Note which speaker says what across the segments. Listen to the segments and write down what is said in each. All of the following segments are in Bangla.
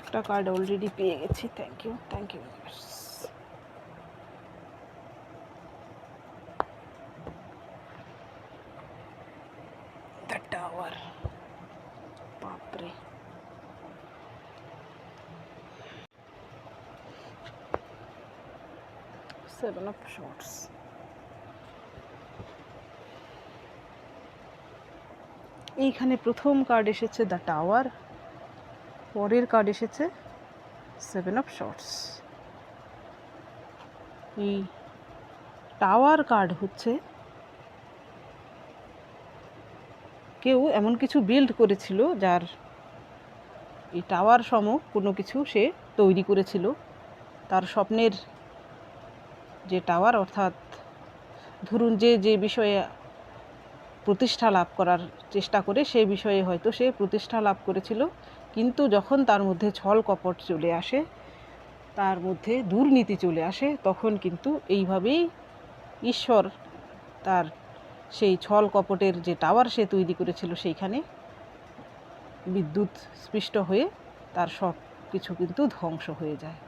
Speaker 1: একটা কার্ড অলরেডি পেয়ে গেছি। Thank you thank you the tower বাপরে। সেভেন অফ এইখানে প্রথম কার্ড এসেছে দ্য টাওয়ার পরের কার্ড এসেছে সেভেন অফ শর্টস এই টাওয়ার কার্ড হচ্ছে কেউ এমন কিছু বিল্ড করেছিল যার এই টাওয়ার সম কোনো কিছু সে তৈরি করেছিল। তার স্বপ্নের যে টাওয়ার অর্থাৎ ধরুন যে যে বিষয়ে প্রতিষ্ঠা লাভ করার চেষ্টা করে সেই বিষয়ে হয়তো সে প্রতিষ্ঠা লাভ করেছিল। কিন্তু যখন তার মধ্যে ছল কপট চলে আসে, তার মধ্যে দুর্নীতি চলে আসে, তখন কিন্তু এইভাবেই ঈশ্বর তার সেই ছল কপটের যে টাওয়ার সে তৈরি করেছিল সেইখানে বিদ্যুৎ স্পৃষ্ট হয়ে তার সব কিছু কিন্তু ধ্বংস হয়ে যায়।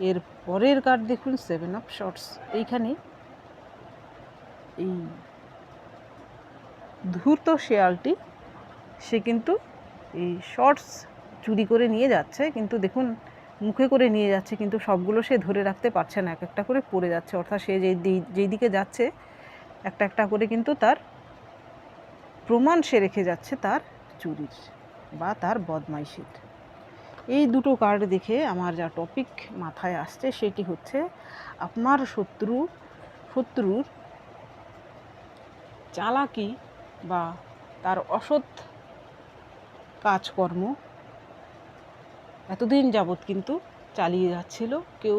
Speaker 1: এর পরের কার্ড দেখুন সেভেন অফ শর্টস এইখানে এই ধূর্ত শেয়ালটি, সে কিন্তু এই শর্টস চুরি করে নিয়ে যাচ্ছে, কিন্তু দেখুন, মুখে করে নিয়ে যাচ্ছে, কিন্তু সবগুলো সে ধরে রাখতে পারছে না, এক একটা করে পড়ে যাচ্ছে। অর্থাৎ সে যেই যেই দিকে যাচ্ছে, একটা একটা করে কিন্তু তার প্রমাণ সে রেখে যাচ্ছে তার চুরির বা তার বদমাইশির। এই দুটো কার্ড দেখে আমার যা টপিক মাথায় আসছে, সেটি হচ্ছে আপনার শত্রু, শত্রুর চালাকি বা তার অসৎ কাজকর্ম। এতদিন যাবৎ কিন্তু চালিয়ে যাচ্ছিল, কেউ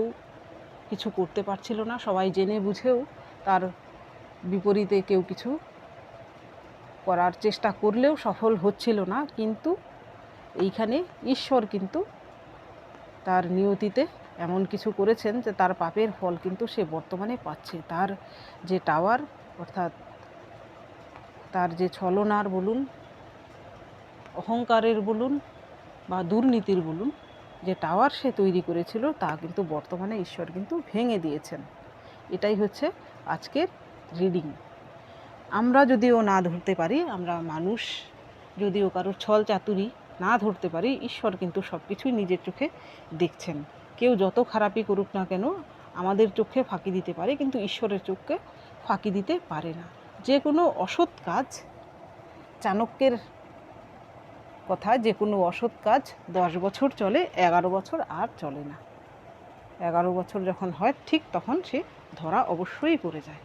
Speaker 1: কিছু করতে পারছিল না, সবাই জেনে বুঝেও তার বিপরীতে কেউ কিছু করার চেষ্টা করলেও সফল হচ্ছিল না, কিন্তু এইখানে ঈশ্বর কিন্তু তার নিয়তিতে এমন কিছু করেছেন যে তার পাপের ফল কিন্তু সে বর্তমানে পাচ্ছে। তার যে টাওয়ার, অর্থাৎ তার যে ছলনার বলুন অহংকারের বলুন বা দুর্নীতির বলুন, যে টাওয়ার সে তৈরি করেছিল তা কিন্তু বর্তমানে ঈশ্বর কিন্তু ভেঙে দিয়েছেন। এটাই হচ্ছে আজকের রিডিং। আমরা যদিও না ধরতে পারি, আমরা মানুষ যদিও কারোর ছল চাতুরি না ধরতে পারি, ঈশ্বর কিন্তু সব কিছুই নিজের চোখে দেখছেন। কেউ যত খারাপই করুক না কেন, আমাদের চোখে ফাঁকি দিতে পারে, কিন্তু ঈশ্বরের চোখকে ফাঁকি দিতে পারে না। যে কোনো অসৎ কাজ, চাণক্যের কথা, যে কোনো অসৎ কাজ দশ বছর চলে, এগারো বছর আর চলে না। এগারো বছর যখন হয়, ঠিক তখন সে ধরা অবশ্যই পড়ে যায়।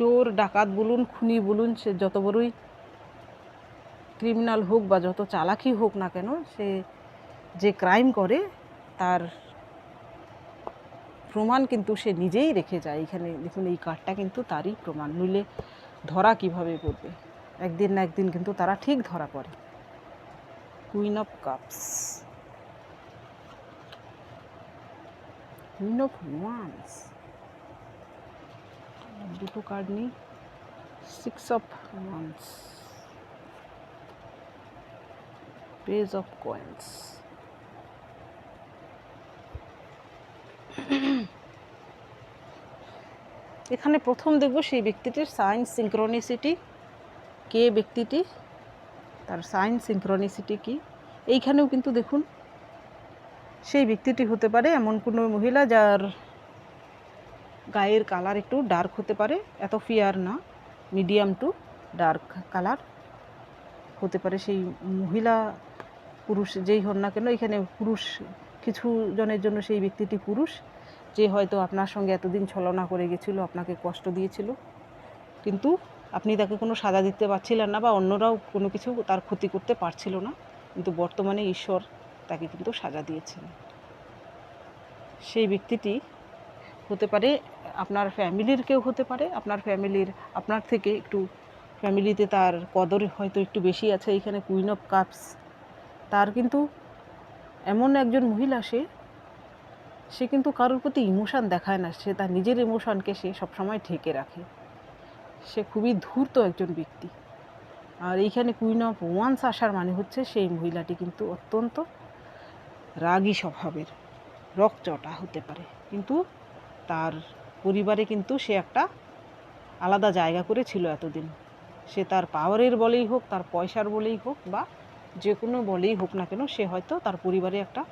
Speaker 1: চোর, ডাকাত বলুন, খুনি বলুন, সে যত বড়ই ক্রিমিনাল হোক বা যত চালাকি হোক না কেন, সে যে ক্রাইম করে, তার প্রমাণ কিন্তু সে নিজেই রেখে যায়। এখানে দেখুন, এই কার্ডটা কিন্তু তারই প্রমাণ। নইলে ধরা কীভাবে পড়বে? একদিন না একদিন কিন্তু তারা ঠিক ধরা পড়ে। Queen of cups queen of wands দুটো কার্ড নিই six of wands page of coins এখানে প্রথম দেখব সেই ব্যক্তিটির সাইন সিঙ্ক্রোনিসিটি কে, ব্যক্তিটি, তার সাইন সিঙ্ক্রোনিসিটি কি। এইখানেও কিন্তু দেখুন, সেই ব্যক্তিটি হতে পারে এমন কোনো মহিলা যার গায়ের কালার একটু ডার্ক হতে পারে, এত ফিয়ার না, মিডিয়াম টু ডার্ক কালার হতে পারে। সেই মহিলা পুরুষ যেই হন না কেন, এখানে পুরুষ, কিছু জনের জন্য সেই ব্যক্তিটি পুরুষ, যে হয়তো আপনার সঙ্গে এতদিন ছলনা করে গেছিল, আপনাকে কষ্ট দিয়েছিল। কিন্তু আপনি তাকে কোনো সাজা দিতে পারছিলেন না বা অন্যরাও কোনো কিছু তার ক্ষতি করতে পারছিল না, কিন্তু বর্তমানে ঈশ্বর তাকে কিন্তু সাজা দিয়েছেন। সেই ব্যক্তিটি হতে পারে আপনার ফ্যামিলির কেউ হতে পারে, আপনার ফ্যামিলির, আপনার থেকে একটু ফ্যামিলিতে তার কদর হয়তো একটু বেশি আছে, এইখানে কুইন অফ কাপস তার কিন্তু এমন একজন মহিলা, সে সে কিন্তু কারোর প্রতি ইমোশান দেখায় না, সে তার নিজের ইমোশানকে সে সবসময় ঢেকে রাখে। সে খুবই ধূর্ত একজন ব্যক্তি। আর এইখানে কুইন অফ ওয়ান্স আসার মানে হচ্ছে সেই মহিলাটি কিন্তু অত্যন্ত রাগী স্বভাবের, রকচটা হতে পারে। কিন্তু তার পরিবারে কিন্তু সে একটা আলাদা জায়গা করে ছিল এতদিন। সে তার পাওয়ারের বলেই হোক, তার পয়সার বলেই হোক বা যে কোনো বলেই হোক না কেন, সে হয়তো তার পরিবারে একটা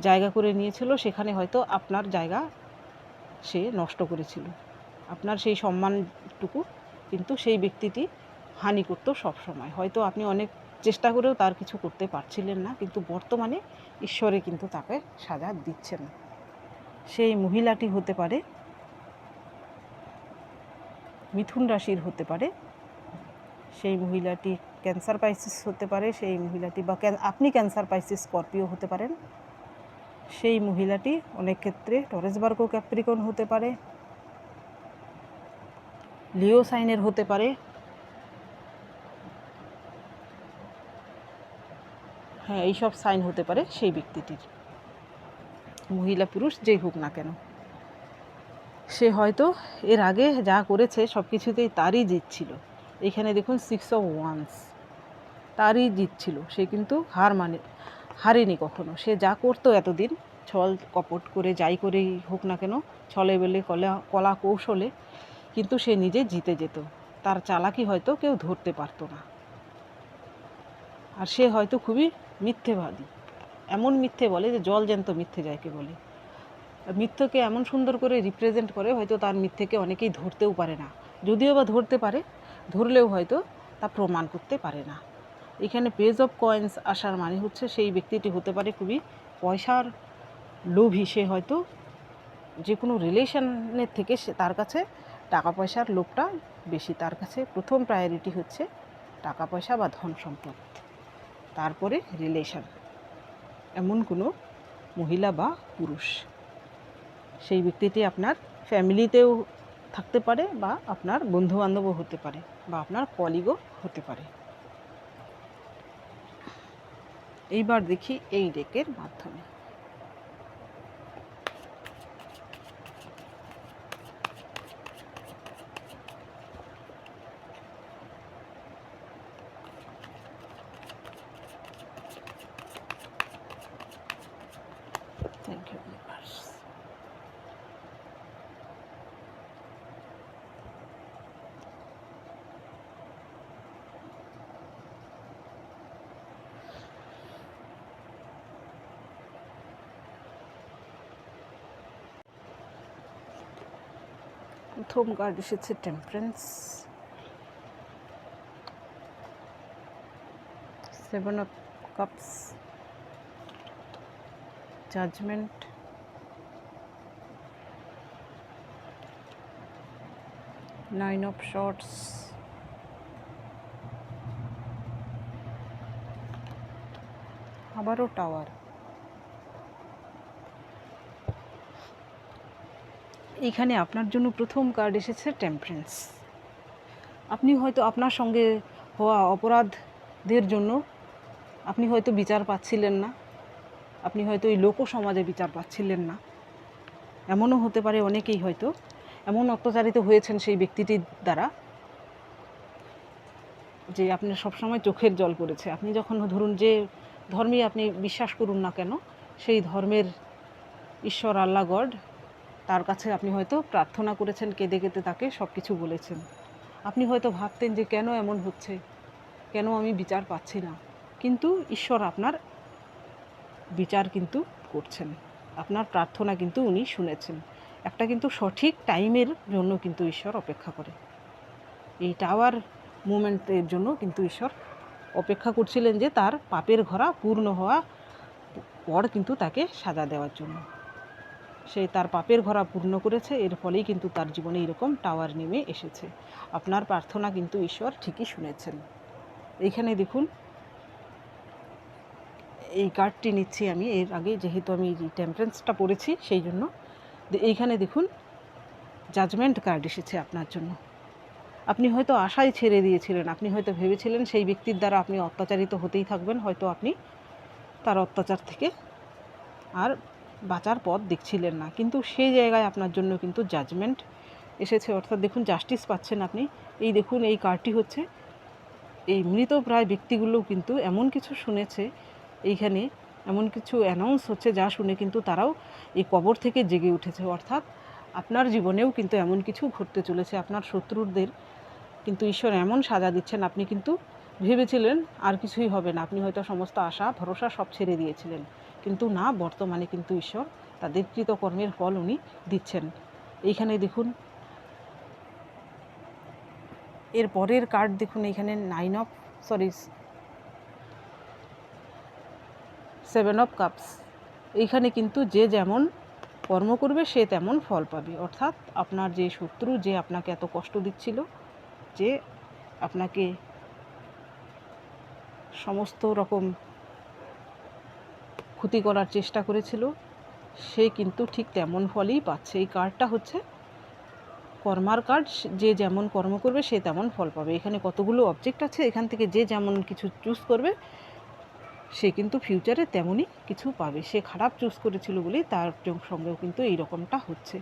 Speaker 1: জায়গা করে নিয়েছিল, সেখানে হয়তো আপনার জায়গা সে নষ্ট করেছিল। আপনার সেই সম্মানটুকু কিন্তু সেই ব্যক্তিটি হানি করতো সবসময়। হয়তো আপনি অনেক চেষ্টা করেও তার কিছু করতে পারছিলেন না, কিন্তু বর্তমানে ঈশ্বরে কিন্তু তাকে সাজা দিচ্ছেন। সেই মহিলাটি হতে পারে মিথুন রাশির হতে পারে। সেই মহিলাটি ক্যান্সার পাইসিস হতে পারে, সেই মহিলাটি বা আপনি ক্যান্সার পাইসিস স্করপিও হতে পারেন। সেই মহিলাটি অনেক ক্ষেত্রে টরেসবার্গো ক্যাপ্রিকন হতে পারে। লিও সাইনের হতে পারে। হ্যাঁ এইসব সাইন হতে পারে সেই ব্যক্তিটির। মহিলা পুরুষ যেই হোক না কেন। সে হয়তো এর আগে যা করেছে সব কিছুতেই তারই জিত ছিল। এখানে দেখুন সিক্স অফ ওয়ান্স তারই জিত ছিল। সে কিন্তু হার মানে হারেনি কখনো। সে যা করতো এতদিন, ছল কপট করে, যাই করেই হোক না কেন, ছলে বেলে কলা কলা কৌশলে কিন্তু সে নিজে জিতে যেত। তার চালাকি হয়তো কেউ ধরতে পারতো না। আর সে হয়তো খুবই মিথ্যেবাদী। এমন মিথ্যে বলে যে জল জ্যান্ত মিথ্যে যায়কে বলে। মিথ্যকে এমন সুন্দর করে রিপ্রেজেন্ট করে, হয়তো তার মিথ্যেকে অনেকেই ধরতেও পারে না। যদিও বা ধরতে পারে, ধরলেও হয়তো তা প্রমাণ করতে পারে না। এখানে পেজ অফ কয়েন্স আসার মানে হচ্ছে সেই ব্যক্তিটি হতে পারে খুবই পয়সার লোভী। সে হয়তো যে কোনো রিলেশনের থেকে সে তার কাছে টাকা পয়সার লোভটা বেশি। তার কাছে প্রথম প্রায়োরিটি হচ্ছে টাকা পয়সা বা ধন সম্পদ। তারপরে রিলেশন এমন কোনো মহিলা বা পুরুষ। সেই ব্যক্তিটি আপনার ফ্যামিলিতেও থাকতে পারে বা আপনার বন্ধুবান্ধবও হতে পারে বা আপনার কলিগও হতে পারে। এইবার দেখি এই ডেকের মাধ্যমে থ্যাংক ইউ ইউনিভার্স প্রথম কার্ড এসেছে temperance. Seven of cups judgement nine of swords আবারও টাওয়ার এইখানে আপনার জন্য প্রথম কার্ড এসেছে টেম্পারেন্স আপনি হয়তো আপনার সঙ্গে হওয়া অপরাধদের জন্য আপনি হয়তো বিচার পাচ্ছিলেন না, আপনি হয়তো এই লোক সমাজে বিচার পাচ্ছিলেন না। এমনও হতে পারে অনেকেই হয়তো, এমন অত্যাচারিত হয়েছেন সেই ব্যক্তিটির দ্বারা যে আপনার সবসময় চোখের জল পড়েছে। আপনি যখন ধরুন যে ধর্মে আপনি বিশ্বাস করুন না কেন, সেই ধর্মের ঈশ্বর, আল্লাহ, গড তার কাছে আপনি হয়তো প্রার্থনা করেছেন, কেঁদে কেঁদে তাকে সব কিছু বলেছেন। আপনি হয়তো ভাবতেন যে কেন এমন হচ্ছে? কেন আমি বিচার পাচ্ছি না? কিন্তু ঈশ্বর আপনার বিচার কিন্তু করছেন। আপনার প্রার্থনা কিন্তু উনি শুনেছেন। একটা কিন্তু সঠিক টাইমের জন্য কিন্তু ঈশ্বর অপেক্ষা করে। এই টাওয়ার মুভমেন্টের জন্য কিন্তু ঈশ্বর অপেক্ষা করছিলেন যে তার পাপের ঘোড়া পূর্ণ হওয়া পর কিন্তু তাকে সাজা দেওয়ার জন্য। সে তার পাপের ঘোড়া পূর্ণ করেছে, এর ফলেই কিন্তু তার জীবনে এরকম টাওয়ার নেমে এসেছে। আপনার প্রার্থনা কিন্তু ঈশ্বর ঠিকই শুনেছেন। এইখানে দেখুন, এই কার্ডটি নিচ্ছি আমি, এর আগে যেহেতু আমি টেম্পারেন্সটা পড়েছি, সেই জন্য। এইখানে দেখুন জাজমেন্ট কার্ড এসেছে আপনার জন্য। আপনি হয়তো আশাই ছেড়ে দিয়েছিলেন, আপনি হয়তো ভেবেছিলেন সেই ব্যক্তির দ্বারা আপনি অত্যাচারিত হতেই থাকবেন, হয়তো আপনি তার অত্যাচার থেকে আর বাঁচার পথ দেখছিলেন না। কিন্তু সেই জায়গায় আপনার জন্য কিন্তু জাজমেন্ট এসেছে। অর্থাৎ দেখুন জাস্টিস পাচ্ছেন আপনি। এই দেখুন, এই কার্ডটি হচ্ছে, এই মৃতপ্রায় ব্যক্তিগুলোও কিন্তু এমন কিছু শুনেছে, এইখানে এমন কিছু অ্যানাউন্স হচ্ছে যা শুনে কিন্তু তারাও এই কবর থেকে জেগে উঠেছে। অর্থাৎ আপনার জীবনেও কিন্তু এমন কিছু ঘটতে চলেছে। আপনার শত্রুদের কিন্তু ঈশ্বর এমন সাজা দিচ্ছেন, আপনি কিন্তু ভেবেছিলেন আর কিছুই হবে না। আপনি হয়তো সমস্ত আশা, ভরসা সব ছেড়ে দিয়েছিলেন। কিন্তু না, বর্তমানে কিন্তু ঈশ্বর তাদের কৃতকর্মের ফল উনি দিচ্ছেন। এইখানে দেখুন, এর পরের কার্ড দেখুন এখানে nine of sorry seven of cups এইখানে কিন্তু যে যেমন কর্ম করবে, সে তেমন ফল পাবে। অর্থাৎ আপনার যে শত্রু, যে আপনাকে এত কষ্ট দিচ্ছিল, যে আপনাকে সমস্ত রকম ক্ষতি করার চেষ্টা করেছিল। সে কিন্তু ঠিক তেমন ফলই পাচ্ছে। এই কার্ডটা হচ্ছে কর্মার কার্ড যে যেমন কর্ম করবে, সে তেমন ফল পাবে। এখানে কতগুলো অবজেক্ট আছে, এখান থেকে যে যেমন কিছু চুজ করবে, সে কিন্তু ফিউচারে তেমনই কিছু পাবে। সে খারাপ চুজ করেছিল বলেই তার সঙ্গেও কিন্তু এই রকমটা হচ্ছে।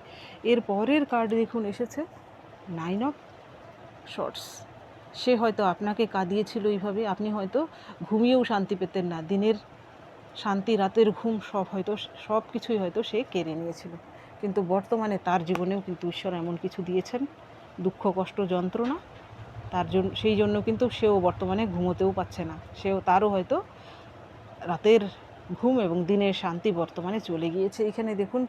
Speaker 1: এর পরের কার্ড দেখুন এসেছে নাইন অফ শর্টস সে হয়তো আপনাকে কাঁদিয়েছিল এইভাবে। আপনি হয়তো ঘুমিয়েও শান্তি পেতেন না। দিনের শান্তি, রাতের ঘুম সব হয়তো, সব কিছুই হয়তো সে কেড়ে নিয়েছিল। কিন্তু বর্তমানে তার জীবনেও কিন্তু ঈশ্বর এমন কিছু দিয়েছেন, দুঃখ, কষ্ট, যন্ত্রণা। তার জন্য সেই জন্য কিন্তু সেও বর্তমানে ঘুমোতেও পাচ্ছে না। সেও, তারও হয়তো রাতের ঘুম এবং দিনের শান্তি বর্তমানে চলে গিয়েছে। এখানে দেখুন,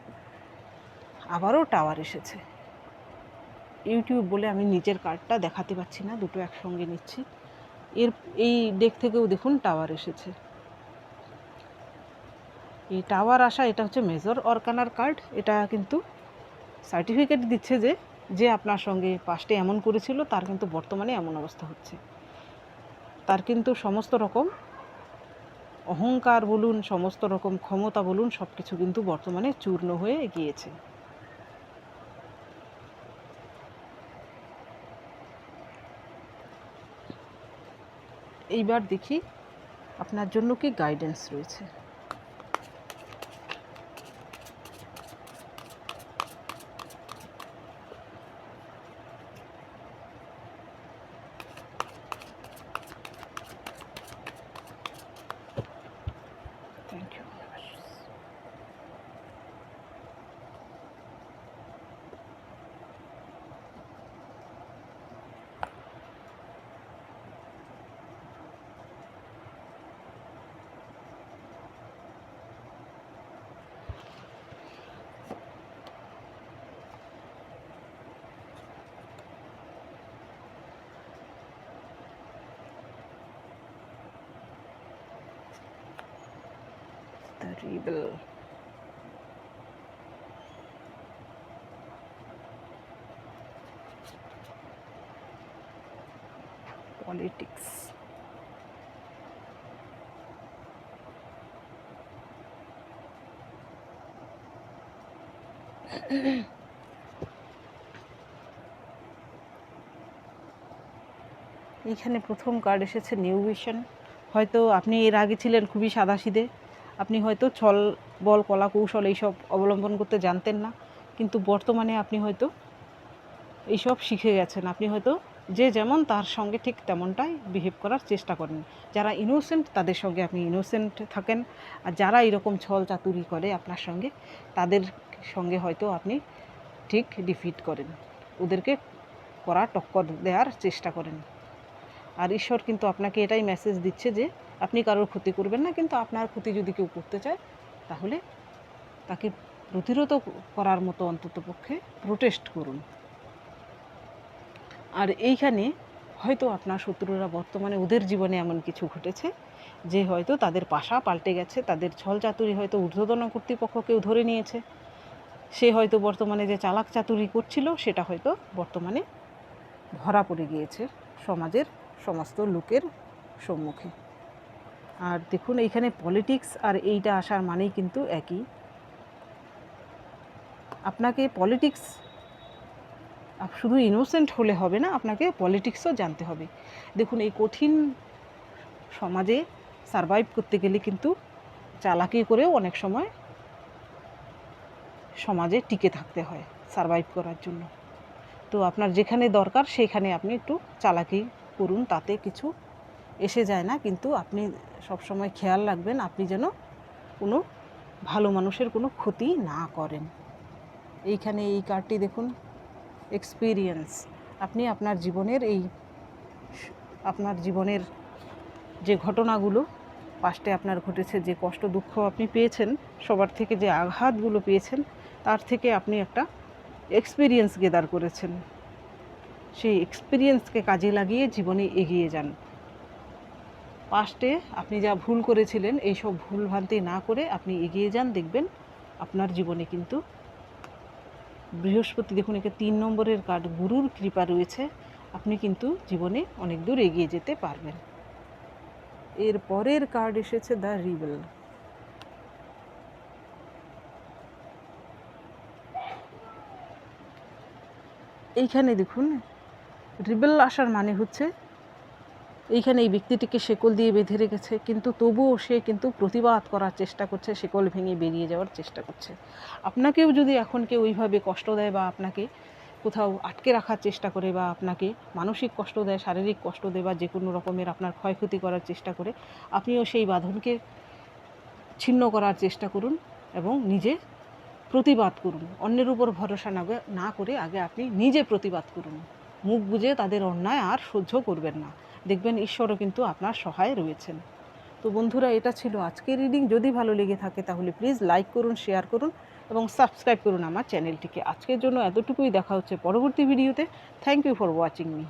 Speaker 1: আবারও টাওয়ার এসেছে। ইউটিউব বলে আমি নিজের কার্ডটা দেখাতে পাচ্ছি না, দুটো একসঙ্গে নিচ্ছি। এর, এই ডেক থেকেও দেখুন, টাওয়ার এসেছে। এই টাওয়ার আসা, এটা হচ্ছে মেজর অর্কানার কার্ড এটা কিন্তু সার্টিফিকেট দিচ্ছে যে যে আপনার সঙ্গে পাস্টে এমন করেছিল, তার কিন্তু বর্তমানে এমন অবস্থা হচ্ছে। তার কিন্তু সমস্ত রকম অহংকার বলুন, সমস্ত রকম ক্ষমতা বলুন সব কিছু কিন্তু বর্তমানে চূর্ণ হয়ে গিয়েছে। এইবার দেখি আপনার জন্য কি গাইডেন্স রয়েছে থ্যাংক ইউ terrible. Politics. এইখানে প্রথম কার্ড এসেছে নিউ ভিশন হয়তো আপনি এর আগে ছিলেন খুবই সাদাসিধে আপনি হয়তো ছল, বল, কলা, কৌশল এইসব অবলম্বন করতে জানতেন না, কিন্তু বর্তমানে আপনি হয়তো এইসব শিখে গেছেন। আপনি হয়তো যে যেমন তার সঙ্গে ঠিক তেমনটাই বিহেভ করার চেষ্টা করেন। যারা ইনোসেন্ট তাদের সঙ্গে আপনি ইনোসেন্ট থাকেন। আর যারা এরকম ছল চাতুরি করে আপনার সঙ্গে, তাদের সঙ্গে হয়তো আপনি ঠিক ডিফিট করেন। ওদেরকে করা টক্কর দেওয়ার চেষ্টা করেন। আর ঈশ্বর কিন্তু আপনাকে এটাই মেসেজ দিচ্ছে যে আপনি কারোর ক্ষতি করবেন না, কিন্তু আপনার ক্ষতি যদি কেউ করতে চায়, তাহলে তাকে প্রতিরোধ করার মতো অন্ততপক্ষে প্রোটেস্ট করুন। আর এইখানে হয়তো আপনার শত্রুরা বর্তমানে ওদের জীবনে এমন কিছু ঘটেছে, যে হয়তো তাদের পাশা পাল্টে গেছে, তাদের ছল চাতুরি হয়তো ঊর্ধ্বতন কর্তৃপক্ষ কেউ ধরে নিয়েছে। সে হয়তো বর্তমানে যে চালাক চাতুরি করছিল, সেটা হয়তো বর্তমানে ধরা পড়ে গিয়েছে সমাজের সমস্ত লোকের সম্মুখে। আর দেখুন, এইখানে পলিটিক্স আর এইটা আসার মানেই কিন্তু একই। আপনাকে পলিটিক্স শুধু ইনোসেন্ট হলে হবে না, আপনাকে পলিটিক্সও জানতে হবে। দেখুন, এই কঠিন সমাজে সারভাইভ করতে গেলে কিন্তু চালাকি করেও অনেক সময় সমাজে টিকে থাকতে হয় সারভাইভ করার জন্য। তো আপনার যেখানে দরকার, সেখানে আপনি একটু চালাকি করুন, তাতে কিছু এসে যায় না, কিন্তু আপনি সবসময় খেয়াল রাখবেন আপনি যেন কোনো ভালো মানুষের কোনো ক্ষতি না করেন। এইখানে এই কার্ডটি দেখুন এক্সপিরিয়েন্স আপনি আপনার জীবনের এই আপনার জীবনের যে ঘটনাগুলো পাস্টে আপনার ঘটেছে, যে কষ্ট দুঃখ আপনি পেয়েছেন, সবার থেকে যে আঘাতগুলো পেয়েছেন, তার থেকে আপনি একটা এক্সপিরিয়েন্স গেদার করেছেন। সেই এক্সপিরিয়েন্সকে কাজে লাগিয়ে জীবনে এগিয়ে যান। পাস্টে আপনি যা ভুল করেছিলেন, এইসব ভুল ভ্রান্তি না করে আপনি এগিয়ে যান, দেখবেন আপনার জীবনে কিন্তু বৃহস্পতি, দেখুন একে তিন নম্বরের কার্ড, গুরুর কৃপা রয়েছে, আপনি কিন্তু জীবনে অনেক দূর এগিয়ে যেতে পারবেন। এর পরের কার্ড এসেছে দ্য রিবেল। এইখানে দেখুন, রিবেল আসার মানে হচ্ছে এইখানে এই ব্যক্তিটিকে শেকল দিয়ে বেঁধে রেখেছে, কিন্তু তবুও সে কিন্তু প্রতিবাদ করার চেষ্টা করছে, শেকল ভেঙে বেরিয়ে যাওয়ার চেষ্টা করছে। আপনাকেও যদি এখন কেউ ওইভাবে কষ্ট দেয় বা আপনাকে কোথাও আটকে রাখার চেষ্টা করে বা আপনাকে মানসিক কষ্ট দেয়, শারীরিক কষ্ট দেয় বা যে কোনো রকমের আপনার ক্ষয়ক্ষতি করার চেষ্টা করে, আপনিও সেই বাঁধনকে ছিন্ন করার চেষ্টা করুন এবং নিজে প্রতিবাদ করুন। অন্যের উপর ভরসা না না করে আগে আপনি নিজে প্রতিবাদ করুন। মুখ বুঝে তাদের অন্যায় আর সহ্য করবেন না। দেখবেন ঈশ্বরও কিন্তু আপনার সহায় রয়েছেন। তো বন্ধুরা, এটা ছিল আজকের রিডিং যদি ভালো লেগে থাকে তাহলে প্লিজ লাইক করুন শেয়ার করুন এবং সাবস্ক্রাইব করুন আমার চ্যানেলটিকে আজকের জন্য এতটুকুই। দেখা হচ্ছে পরবর্তী ভিডিওতে thank you for watching me